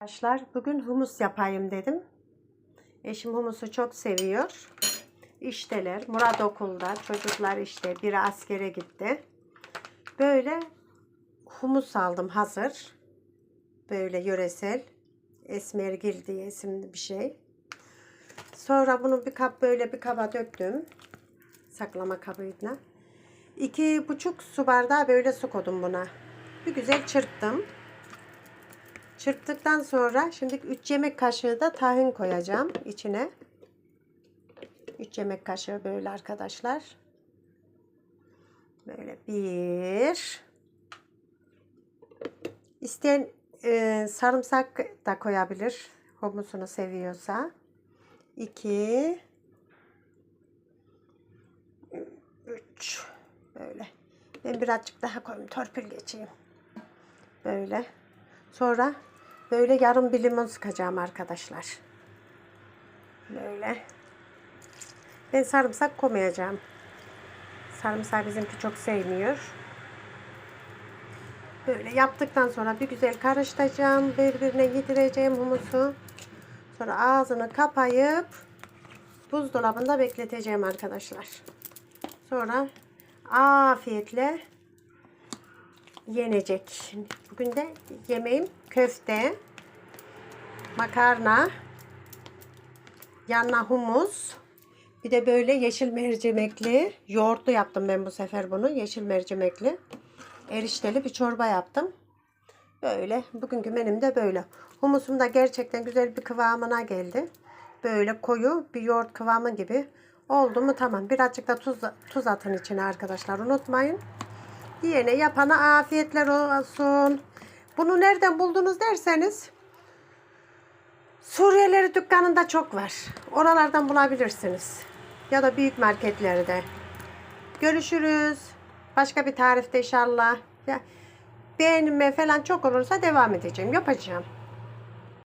Arkadaşlar bugün humus yapayım dedim. Eşim humusu çok seviyor. İşteler. Murat okulda. Çocuklar işte. Biri askere gitti. Böyle humus aldım hazır. Böyle yöresel. Esmergil diye isimli bir şey. Sonra bunu bir kap böyle bir kaba döktüm. Saklama kabıyla. İki buçuk su bardağı böyle su koydum buna. Bir güzel çırptım. Çırptıktan sonra şimdi 3 yemek kaşığı da tahin koyacağım içine. 3 yemek kaşığı böyle arkadaşlar. Böyle bir. İsteyen e, sarımsak da koyabilir. Humusunu seviyorsa. 2 3 böyle. Ben birazcık daha koyayım. Torpil geçeyim. Böyle. Sonra böyle yarım bir limon sıkacağım arkadaşlar. Böyle. Ben sarımsak koymayacağım. Sarımsak bizimki çok sevmiyor. Böyle yaptıktan sonra bir güzel karıştıracağım. Birbirine yedireceğim humusu. Sonra ağzını kapayıp buzdolabında bekleteceğim arkadaşlar. Sonra afiyetle yenecek. Bugün de yemeğim köfte, makarna, yanına humus, bir de böyle yeşil mercimekli, yoğurtlu yaptım ben bu sefer bunu. Yeşil mercimekli, erişteli bir çorba yaptım. Böyle, bugünkü menüm de böyle. Humusum da gerçekten güzel bir kıvamına geldi. Böyle koyu bir yoğurt kıvamı gibi. Oldu mu tamam. Birazcık da tuz, tuz atın içine arkadaşlar. Unutmayın. Diyene yapana afiyetler olsun. Bunu nereden buldunuz derseniz Suriyelileri dükkanında çok var. Oralardan bulabilirsiniz. Ya da büyük marketlerde. Görüşürüz. Başka bir tarifte inşallah. Ya, beğenme falan çok olursa devam edeceğim. Yapacağım.